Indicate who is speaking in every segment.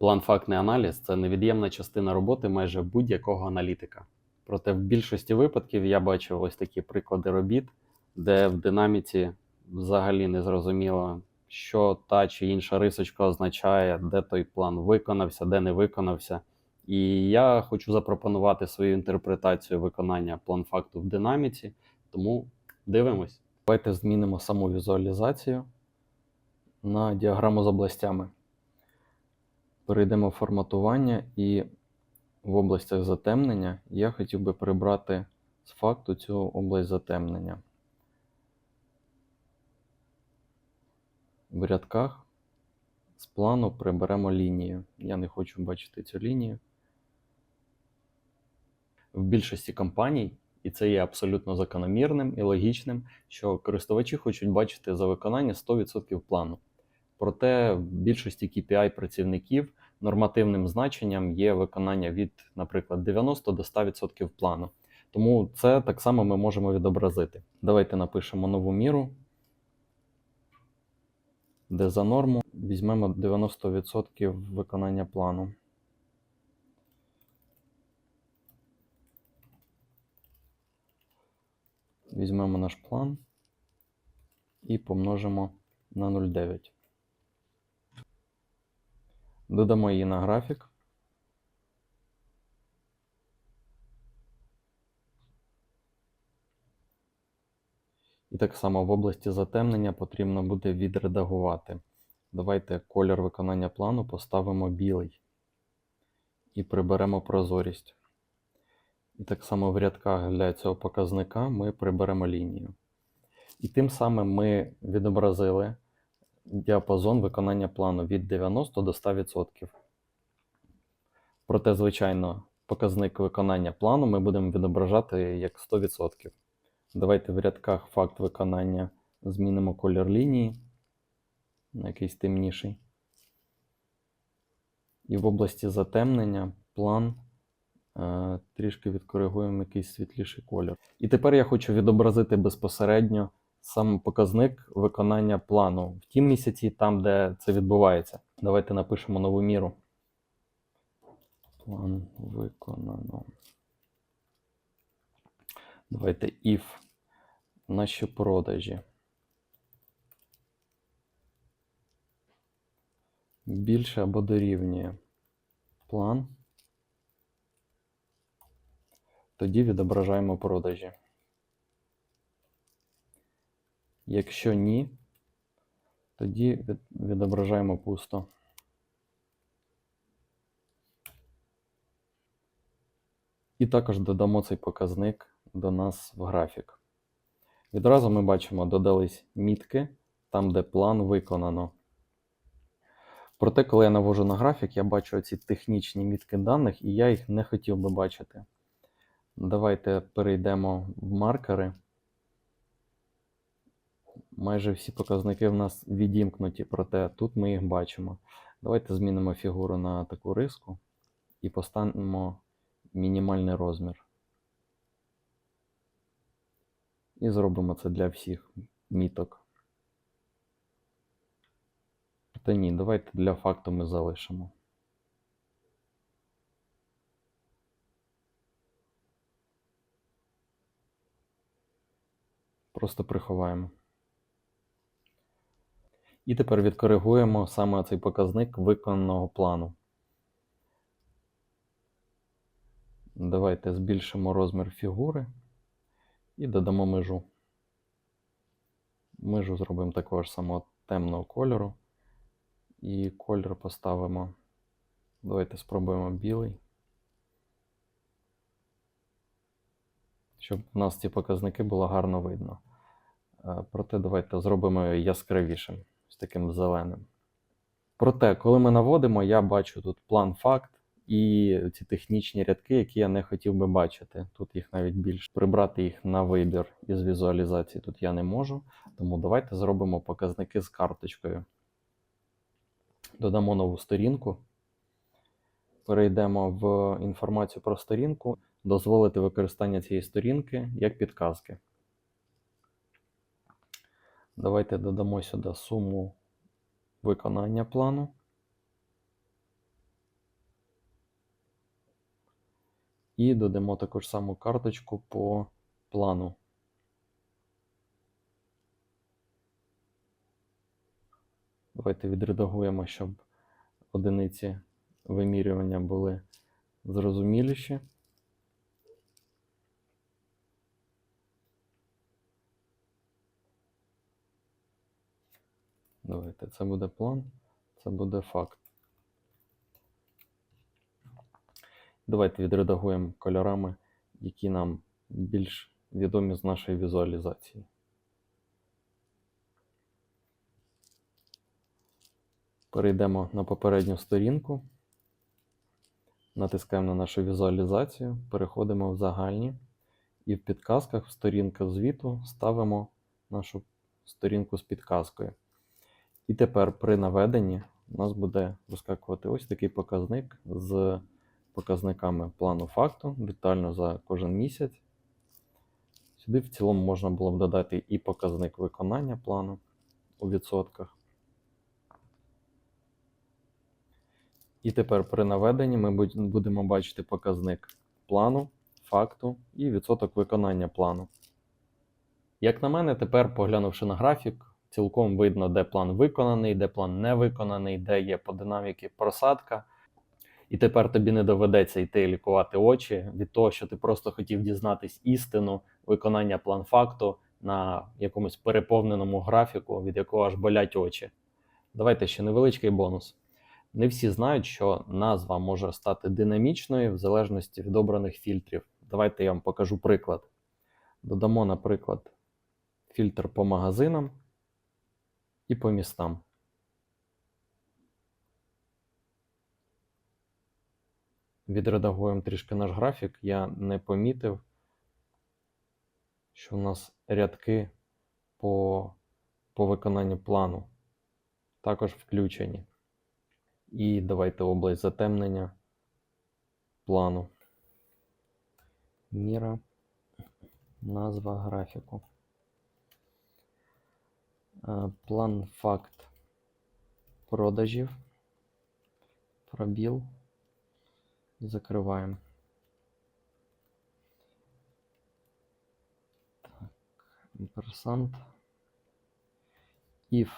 Speaker 1: План-фактний аналіз це невід'ємна частина роботи майже будь-якого аналітика. Проте в більшості випадків я бачив ось такі приклади робіт, де в динаміці взагалі не зрозуміло, що та чи інша рисочка означає, де той план виконався, де не виконався. І я хочу запропонувати свою інтерпретацію виконання план-факту в динаміці, тому дивимось. Давайте змінимо саму візуалізацію на діаграму з областями. Перейдемо в форматування і в областях затемнення я хотів би прибрати з факту цю область затемнення. В рядках з плану приберемо лінію. Я не хочу бачити цю лінію. В більшості компаній, і це є абсолютно закономірним і логічним, що користувачі хочуть бачити за виконання 100% плану. Проте в більшості KPI працівників нормативним значенням є виконання від, наприклад, 90 до 100% плану. Тому це так само ми можемо відобразити. Давайте напишемо нову міру, де за норму візьмемо 90% виконання плану. Візьмемо наш план і помножимо на 0,9. Додамо її на графік. І так само в області затемнення потрібно буде відредагувати. Давайте колір виконання плану поставимо білий і приберемо прозорість. І так само в рядках для цього показника ми приберемо лінію. І тим самим ми відобразили діапазон виконання плану від 90 до 100%. Проте, звичайно, показник виконання плану ми будемо відображати як 100%. Давайте в рядках факт виконання змінимо колір лінії на якийсь темніший. І в області затемнення план е, трішки відкоригуємо якийсь світліший колір. І тепер я хочу відобразити безпосередньо сам показник виконання плану в тім місяці, там, де це відбувається. Давайте напишемо нову міру. План виконано. Давайте if наші продажі. Більше або дорівнює план. Тоді відображаємо продажі. Якщо ні, тоді відображаємо пусто. І також додамо цей показник до нас в графік. Відразу ми бачимо, додались мітки там, де план виконано. Проте, коли я навожу на графік, я бачу ці технічні мітки даних, і я їх не хотів би бачити. Давайте перейдемо в маркери. Майже всі показники в нас відімкнуті, проте тут ми їх бачимо. Давайте змінимо фігуру на таку риску і поставимо мінімальний розмір. І зробимо це для всіх міток. Та ні, давайте для факту ми залишимо. Просто приховаємо. І тепер відкоригуємо саме цей показник виконаного плану. Давайте збільшимо розмір фігури і додамо межу. Межу зробимо такого ж самого темного кольору. І колір поставимо. Давайте спробуємо білий. Щоб у нас ці показники було гарно видно. Е, Проте давайте зробимо яскравішим, таким зеленим. Проте, коли ми наводимо, я бачу тут план факт і ці технічні рядки, які я не хотів би бачити. Тут їх навіть більше. Прибрати їх на вибір із візуалізації тут я не можу. Тому давайте зробимо показники з карточкою. Додамо нову сторінку. Перейдемо в інформацію про сторінку, дозволити використання цієї сторінки як підказки. Давайте додамо сюди суму виконання плану.
Speaker 2: І додамо таку ж саму карточку по плану. Давайте відредагуємо, щоб одиниці вимірювання були зрозуміліші. Давайте, це буде план, це буде факт. Давайте відредагуємо кольорами, які нам більш відомі з нашої візуалізації. Перейдемо на попередню сторінку, натискаємо на нашу візуалізацію, переходимо в загальні і в підказках в сторінка звіту ставимо нашу сторінку з підказкою. І тепер при наведенні у нас буде вискакувати ось такий показник з показниками плану факту, детально за кожен місяць. Сюди в цілому можна було б додати і показник виконання плану у відсотках. І тепер при наведенні ми будемо бачити показник плану, факту і відсоток виконання плану. Як на мене, тепер, поглянувши на графік, цілком видно, де план виконаний, де план не виконаний, де є по динаміки просадка. І тепер тобі не доведеться йти лікувати очі від того, що ти просто хотів дізнатись істину виконання план факту на якомусь переповненому графіку, від якого аж болять очі. Давайте ще невеличкий бонус. Не всі знають, що назва може стати динамічною в залежності від обраних фільтрів. Давайте я вам покажу приклад. Додамо, наприклад, фільтр по магазинам і по містам. Відредагуємо трішки наш графік. Я не помітив, що у нас рядки по, по виконанню плану також включені. І давайте область затемнення плану. Міра, назва графіку. Е, План факт продажів. Пробіл. Закриваємо. Так, амперсант. If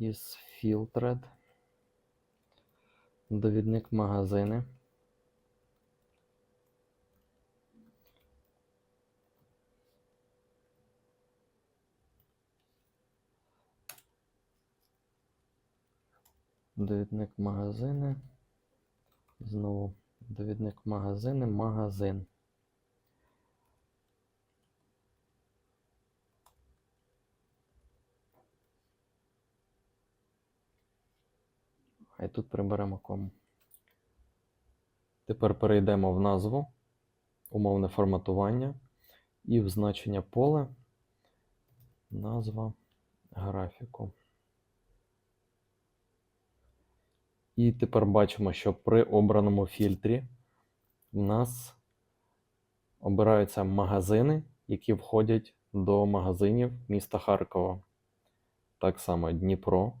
Speaker 2: is filtered. Довідник магазини. Довідник магазини. Знову довідник магазини, магазин. А тут приберемо кому. Тепер перейдемо в назву, умовне форматування і в значення поле назва графіку. І тепер бачимо, що при обраному фільтрі у нас обираються магазини, які входять до магазинів міста Харкова. Так само Дніпро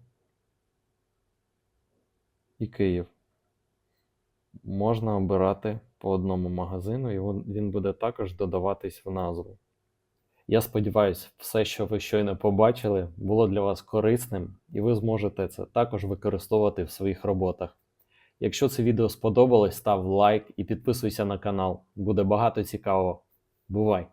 Speaker 2: і Київ. Можна обирати по одному магазину, і він буде також додаватись в назву. Я сподіваюся, все, що ви щойно побачили, було для вас корисним, і ви зможете це також використовувати в своїх роботах. Якщо це відео сподобалось, став лайк і підписуйся на канал. Буде багато цікавого. Бувай!